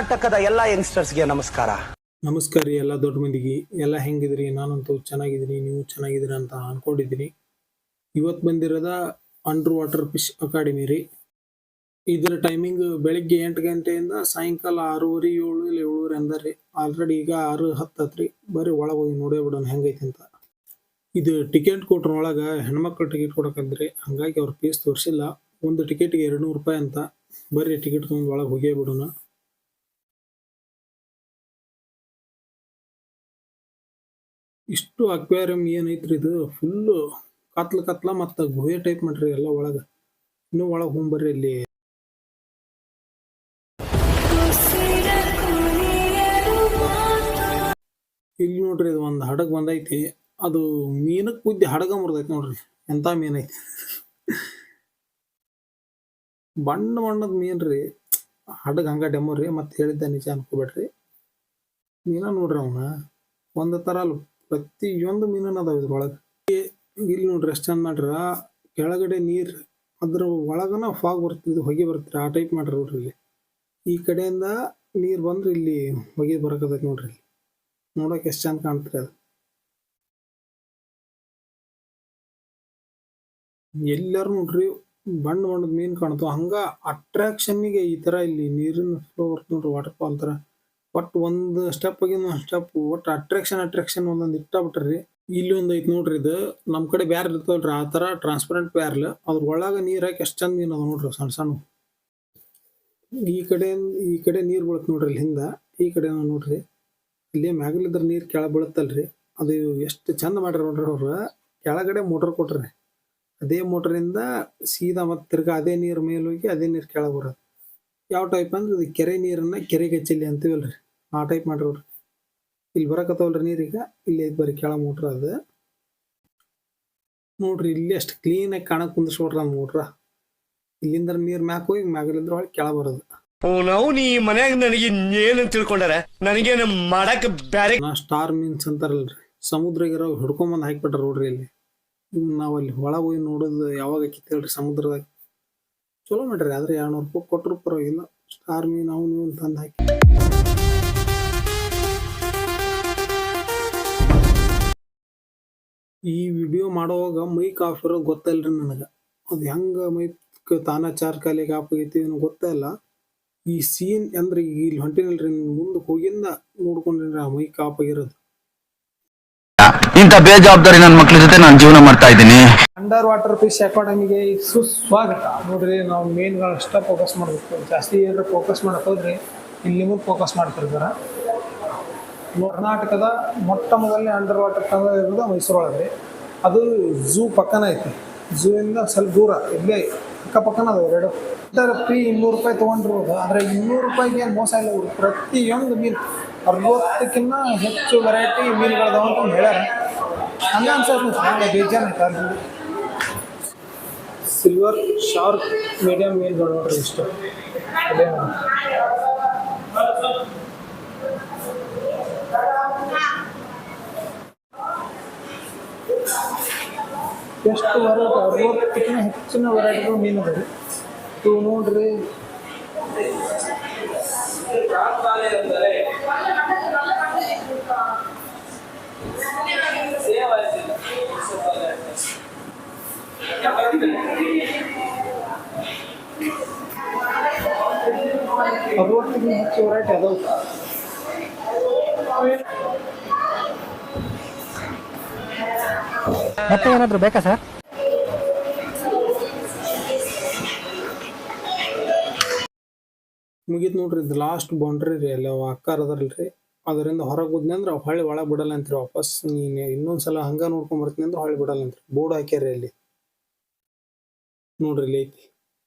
ಕರ್ನಾಟಕದ ಎಲ್ಲಾ ಯಂಗ್ಸ್ಟರ್ಸ್ಗೆ ನಮಸ್ಕಾರ. ನಮಸ್ಕಾರ ರೀ ಎಲ್ಲ ದೊಡ್ಡ ಮಂದಿಗೆ. ಎಲ್ಲ ಹೆಂಗಿದ್ರಿ? ನಾನಂತೂ ಚೆನ್ನಾಗಿದ್ದೀನಿ. ನೀವು ಚೆನ್ನಾಗಿದ್ದೀರಿ ಅಂತ ಅನ್ಕೊಂಡಿದ್ದೀನಿ. ಇವತ್ತು ಬಂದಿರೋದ ಅಂಡರ್ ವಾಟರ್ ಫಿಶ್ ಅಕಾಡೆಮಿ ರೀ. ಇದರ ಟೈಮಿಂಗ್ ಬೆಳಿಗ್ಗೆ ಎಂಟು ಗಂಟೆಯಿಂದ ಸಾಯಂಕಾಲ ಆರೂವರೆ, ಏಳು ಇಲ್ಲ ಏಳುವರೆ ಅಂದರಿ ಆಲ್ರೆಡಿ ಈಗ ಆರು ಹತ್ತತ್ರಿ ಬರೀ ಒಳಗೆ ಹೋಗಿ ನೋಡೇ ಬಿಡೋಣ ಹೆಂಗೈತೆ ಅಂತ. ಇದು ಟಿಕೆಟ್ ಕೊಟ್ರ ಒಳಗೆ ಹೆಣ್ಮಕ್ಳು ಟಿಕೆಟ್ ಕೊಡಕಂದ್ರಿ ಹಂಗಾಗಿ ಅವ್ರ ಫೀಸ್ ತೋರಿಸಿಲ್ಲ. ಒಂದು ಟಿಕೆಟ್ಗೆ ಎರಡು ನೂರು ರೂಪಾಯಿ ಅಂತ. ಬರೀ ಟಿಕೆಟ್ ತೊಗೊಂಡು ಒಳಗೆ ಹೋಗೇ ಬಿಡೋಣ. ಇಷ್ಟು ಅಕ್ವೇರಿಯಂ ಏನೈತ್ರಿ ಇದು? ಫುಲ್ಲು ಕತ್ಲ ಕತ್ಲ ಮತ್ತು ಗುಹೆ ಟೈಪ್ ಮಾಡ್ರಿ ಎಲ್ಲ ಒಳಗೆ. ಇನ್ನೂ ಒಳಗೆ ಹೋಗ್ಬರ್ರಿ ಇಲ್ಲಿ ಇಲ್ಲಿ ನೋಡ್ರಿ ಇದು ಒಂದು ಹಡಗ್ ಬಂದೈತಿ. ಅದು ಮೀನಕ್ಕೆ ಬುದ್ಧಿ ಹಡಗ ಮುರಿದೈತಿ ನೋಡ್ರಿ. ಎಂತ ಮೀನೈತಿ ಬಣ್ಣ ಬಣ್ಣದ ಮೀನ್ ರೀ. ಹಡಗ ಹಂಗ ಡೆಮೋ ಮತ್ತೆ ಹೇಳಿದ್ದೆ ನಿಜ ಅನ್ಕೋಬೇಡ್ರಿ. ಮೀನ ನೋಡ್ರಿ ಅವನ. ಒಂದು ಅಲ್ಲ ಪ್ರತಿಯೊಂದು ಮೀನನ ಅದಾವ ಇದ್ರೊಳಗ ಇಲ್ಲಿ ನೋಡ್ರಿ ಎಷ್ಟ್ ಚಂದ ಮಾಡ್ರ. ಕೆಳಗಡೆ ನೀರ್ ಅದ್ರ ಒಳಗನ ಫಾಗ್ ಬರ್ತಿದ್ದು ಹೊಗೆ ಬರ್ತೀರ. ಆ ಟೈಪ್ ಮಾಡ್ರಿ ನೋಡ್ರಿ ಇಲ್ಲಿ. ಈ ಕಡೆಯಿಂದ ನೀರ್ ಬಂದ್ರೆ ಇಲ್ಲಿ ಹೊಗೆ ಬರಕತೈತಿ ನೋಡ್ರಿ ಇಲ್ಲಿ. ನೋಡಕ್ ಎಷ್ಟ್ ಚಂದ ಕಾಣ್ತ್ರಿ ಅದು. ಎಲ್ಲಾರು ನೋಡ್ರಿ ಬಣ್ಣ ಬಣ್ಣದ ಮೀನ್ ಕಾಣ್ತು ಹಂಗ ಅಟ್ರಾಕ್ಷನ್ಗೆ ಈ ತರ ಇಲ್ಲಿ ನೀರಿನ ಫ್ಲೋ ಬರ್ತ ನೋಡ್ರಿ ವಾಟರ್ ಫಾಲ್ ತರ. ಒಟ್ ಒಂದು ಸ್ಟೆಪ್ ಆಗಿ ಒಂದು ಸ್ಟೆಪ್ ಒಟ್ ಅಟ್ರಾಕ್ಷನ್ ಅಟ್ರಾಕ್ಷನ್ ಒಂದೊಂದು ಇಟ್ಟ ಬಿಟ್ರಿ ಇಲ್ಲಿ ಒಂದ್ ಐತೆ ನೋಡ್ರಿ ಇದು. ನಮ್ ಕಡೆ ಬ್ಯಾರ್ ಇರ್ತಾವಲ್ರಿ, ಆ ತರ ಟ್ರಾನ್ಸ್ಪರೆಂಟ್ ಬ್ಯಾರ್ಲ್ ಅದ್ರ ಒಳಗ ನೀರ್ ಹಾಕಿ ಎಷ್ಟ್ ಚಂದ ಮೀನ್ ಅದಾವ ನೋಡ್ರಿ ಸಣ್ಣ ಸಣ್ಣ ಈ ಕಡೆ ಈ ಕಡೆ ನೀರ್ ಬೀಳತ್ ನೋಡ್ರಿ ಇಲ್ಲಿ ಹಿಂದ ಈ ಕಡೆ ನೋಡ್ರಿ. ಇಲ್ಲಿ ಮ್ಯಾಗಲಿದ್ರ ನೀರ್ ಕೆಳ ಬೀಳತ್ತಲ್ರಿ. ಅದು ಎಷ್ಟು ಚಂದ ಮಾಡ್ರಿ ನೋಡ್ರಿ ಅವ್ರು. ಕೆಳಗಡೆ ಮೋಟರ್ ಕೊಟ್ರಿ. ಅದೇ ಮೋಟ್ರಿಂದ ಸೀದಾ ಮತ್ತೆ ತಿರ್ಗಾ ಅದೇ ನೀರ್ ಮೇಲೆ ಹೋಗಿ ಅದೇ ನೀರ್ ಕೆಳಗ್ ಬರೋದು. ಯಾವ ಟೈಪ್ ಅಂದ್ರೆ ಇದು ಕೆರೆ ನೀರನ್ನ ಕೆರೆಗೆ ಚೆಲ್ಲಿ ಅಂತೀವಲ್ರಿ ಆ ಟೈಪ್ ಮಾಡ್ರಿ ಇಲ್ಲಿ ಬರಕತ್ತವಲ್ರಿ ನೀರೀಗ ಇಲ್ಲಿ ಐತ್ ಬರೀ ಕೆಳ ಮೋಟ್ರ್ ಅದು. ನೋಡ್ರಿ ಇಲ್ಲಿ ಅಷ್ಟು ಕ್ಲೀನ್ ಆಗಿ ಕಾಣಕ್ ಕುಂದಿಸ್ಕೊಡ್ರ ಮೋಟ್ರ ಇಲ್ಲಿಂದ ನೀರ್ ಮ್ಯಾಕ್ ಹೋಗಿ ಮ್ಯಾಗಲಿಂದ್ರ ಒಳಗೆ ಕೆಳ ಬರೋದು. ನಾವು ನೀ ಮನ್ಯಾಗ ನನಗೆ ಏನು ತಿಳ್ಕೊಂಡಾರ? ನನಗೇನು ಮಾಡಕ್ ಬ್ಯಾರೆ ಸ್ಟಾರ್ ಮೀನ್ಸ್ ಅಂತಾರಲ್ರಿ. ಸಮುದ್ರಗಿರೋ ಹಿಡ್ಕೊಂಬಂದ್ ಹಾಕ್ಬಿಟ್ರ ನೋಡ್ರಿ ಇಲ್ಲಿ. ನಾವು ಅಲ್ಲಿ ಒಳಗ್ ಹೋಗಿ ನೋಡೋದು ಯಾವಾಗ ಆಕಿತ್ ಹೇಳ್ರಿ ಸಮುದ್ರದಾಗ. ಚಲೋ ಮಾಡ್ರಿ ಆದ್ರೆ ಎರಡ್ನೂರು ರೂಪಾಯಿ ಕೊಟ್ಟರು ಪರವಾಗಿಲ್ಲ. ಆರ್ಮಿ ನಾವು ನೀವು ತಂದು ಹಾಕಿ. ಈ ವಿಡಿಯೋ ಮಾಡುವಾಗ ಮೈಕ್ ಆಫ್ ಇರೋದು ಗೊತ್ತಲ್ರಿ ನನಗೆ. ಅದು ಹೆಂಗೆ ಮೈಕ್ ತಾನ ಚಾರ್ ಕಾಲಿಗೆ ಆಫ್ ಆಗೈತಿ ಗೊತ್ತಿಲ್ಲ ಈ ಸೀನ್ ಅಂದ್ರೆ ಇಲ್ಲಿ ಹೊಂಟಿನಲ್ರಿ ಮುಂದಕ್ಕೆ ಹೋಗಿಂದ ನೋಡ್ಕೊಂಡ್ರಿ ಆ ಮೈಕ್ ಆಫ್ ಆಗಿರೋದು. ಇಂಥ ಬೇಜವಾಬ್ದಾರಿ ನನ್ನ ಮಕ್ಳ ಜೊತೆ ನಾನು ಜೀವನ ಮಾಡ್ತಾ ಇದ್ದೀನಿ. ಅಂಡರ್ ವಾಟರ್ ಫಿಶ್ ಅಕಾಡೆಮಿಗೆ ಸುಸ್ವಾಗತ. ನೋಡ್ರಿ, ನಾವು ಮೇನ್ಗಳು ಅಷ್ಟೇ ಫೋಕಸ್ ಮಾಡಬೇಕು. ಜಾಸ್ತಿ ಏನಾದ್ರು ಫೋಕಸ್ ಮಾಡಕ್ ಹೋದ್ರೆ ಇಲ್ಲಿ ಫೋಕಸ್ ಮಾಡ್ತಿರ್ತಾರೆ. ಕರ್ನಾಟಕದ ಮೊಟ್ಟ ಮೊದಲನೇ ಅಂಡರ್ ವಾಟರ್ ಟನಲ್ ಇರೋದು ಮೈಸೂರು ಒಳಗೆ ಅದು ಝೂ ಪಕ್ಕನ ಐತಿ. ಝೂ ಇಂದ ಸ್ವಲ್ಪ ದೂರ, ಇಲ್ಲೇ ಅಕ್ಕಪಕ್ಕನ ಅದಾವೆ ಎರಡು. ಇತರ ಫ್ರೀ ಇನ್ನೂರು ರೂಪಾಯಿ ತೊಗೊಂಡಿರ್ಬೋದು. ಆದರೆ ಇನ್ನೂರು ರೂಪಾಯಿಗೆ ಏನು ಮೋಸ ಇಲ್ಲ ಪ್ರತಿಯೊಂದು ಮೀನು ಅರವತ್ತಕ್ಕಿಂತ ಹೆಚ್ಚು ವೆರೈಟಿ ಮೀನುಗಳದಾವ ಅಂತ ಹೇಳ್ಯಾರ. ಹಂಗ ಅನ್ಸತ್ತೆ ಬೇಜಾನ್ ಐತೆ ಅಲ್ಲಿ ಸಿಲ್ವರ್ ಶಾರ್ಕ್ ಮೀಡಿಯಂ ಮೀನುಗಳು ನೋಡ್ರಿ ಇಷ್ಟು ಅದೇ ನೋಡಿ. ಎಷ್ಟು ವೆರೈಟಿ ಅರವತ್ತಕ್ಕಿಂತ ಹೆಚ್ಚಿನ ವೆರೈಟಿಗಳು ಮೀನು ಅದಾವೆ ಇವು ನೋಡ್ರಿ ಮತ್ತೆ ಏನಾದರೂ ಬೇಕಾ ಸರ್? ಮುಗಿತ್ ನೋಡ್ರಿ, ಇದು ಲಾಸ್ಟ್ ಬೌಂಡ್ರಿ ರೀ ಅವ ಅಕ್ಕಾರ ಅದರಿಂದ ಹೊರಗೆ ಹೋದ್ನಿ ಅಂದ್ರೆ ಹೊಳ್ಳಿ ಒಳಗೆ ಬಿಡಲ್ಲ ಅಂತ್ರಿ ವಾಪಸ್. ನೀನು ಇನ್ನೊಂದ್ಸಲ ಹಂಗ ನೋಡ್ಕೊಂಡ್ ಬರ್ತೀನಿ ಅಂದ್ರೆ ಹೊಳ್ಳಿ ಬಿಡಲ್ಲ ಅಂತ್ರಿ. ಬೋರ್ಡ್ ಹಾಕ್ಯಾರಿ ಅಲ್ಲಿ. ನೋಡ್ರಿ ಇಲ್ಲಿ ಐತಿ